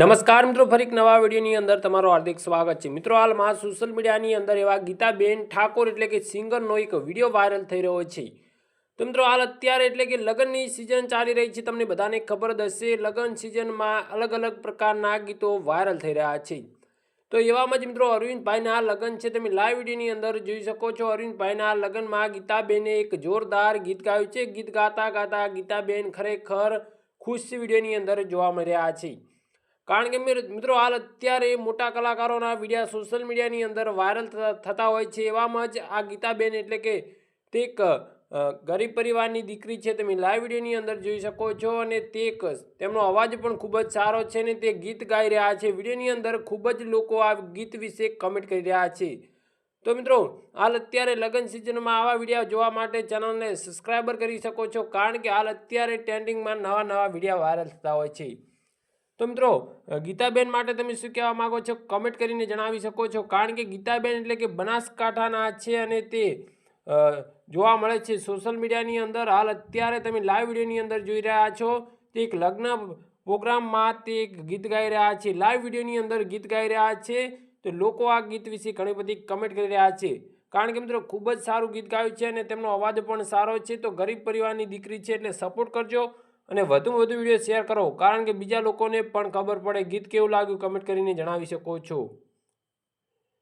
નમસ્કાર મિત્રો ફરી એક નવા વિડીયોની અંદર તમારું હાર્દિક સ્વાગત છે. મિત્રો હાલમાં સોશિયલ મીડિયાની અંદર એવા ગીતાબેન ઠાકોર એટલે કે સિંગરનો એક વીડિયો વાયરલ થઈ રહ્યો છે. તો મિત્રો હાલ અત્યારે એટલે કે લગ્નની સિઝન ચાલી રહી છે. તમને બધાને ખબર જ હશે લગ્ન સિઝનમાં અલગ અલગ પ્રકારના ગીતો વાયરલ થઈ રહ્યા છે. તો એવામાં જ મિત્રો અરવિંદભાઈના આ લગ્ન છે. તમે લાઈવ વિડીયોની અંદર જોઈ શકો છો. અરવિંદભાઈના લગ્નમાં ગીતાબેને એક જોરદાર ગીત ગાયું છે. ગીત ગાતા ગાતા ગીતાબેન ખરેખર ખુશ વિડીયોની અંદર જોવા મળી રહ્યા છે. કારણ કે મિત્રો હાલ અત્યારે મોટા કલાકારોના વિડીયા સોશિયલ મીડિયાની અંદર વાયરલ થતા હોય છે. એવામાં જ આ ગીતાબેન એટલે કે તે એક ગરીબ પરિવારની દીકરી છે, તમે લાઈવ વિડીયોની અંદર જોઈ શકો છો અને તે તેમનો અવાજ પણ ખૂબ જ સારો છે અને તે ગીત ગાઈ રહ્યા છે. વિડીયોની અંદર ખૂબ જ લોકો આ ગીત વિશે કમેન્ટ કરી રહ્યા છે. તો મિત્રો, હાલ અત્યારે લગ્ન સિઝનમાં આવા વીડિયો જોવા માટે ચેનલને સબસ્ક્રાઈબર કરી શકો છો, કારણ કે હાલ અત્યારે ટ્રેન્ડિંગમાં નવા નવા વીડિયો વાયરલ થતા હોય છે. તો મિત્રો ગીતાબેન માટે તમે શું કહેવા માંગો છો? કમેન્ટ કરીને જણાવી શકો છો, કારણ કે ગીતાબેન એટલે કે બનાસકાંઠાના છે અને તે જોવા મળે છે સોશિયલ મીડિયાની અંદર. હાલ અત્યારે તમે લાઈવ વિડીયોની અંદર જોઈ રહ્યા છો તે એક લગ્ન પ્રોગ્રામમાં તે ગીત ગાઈ રહ્યા છે. લાઈવ વિડીયોની અંદર ગીત ગાઈ રહ્યા છે. તો લોકો આ ગીત વિશે ઘણી બધી કમેન્ટ કરી રહ્યા છે. કારણ કે મિત્રો, ખૂબ જ સારું ગીત ગાયું છે અને તેમનો અવાજ પણ સારો છે. તો ગરીબ પરિવારની દીકરી છે એટલે સપોર્ટ કરજો અને વધુ વધુ વીડિયો શેર કરો. કારણ કે બીજા લોકોને પણ ખબર પડે ગીત કેવું લાગ્યું કમેન્ટ કરીને જણાવી શકો છો.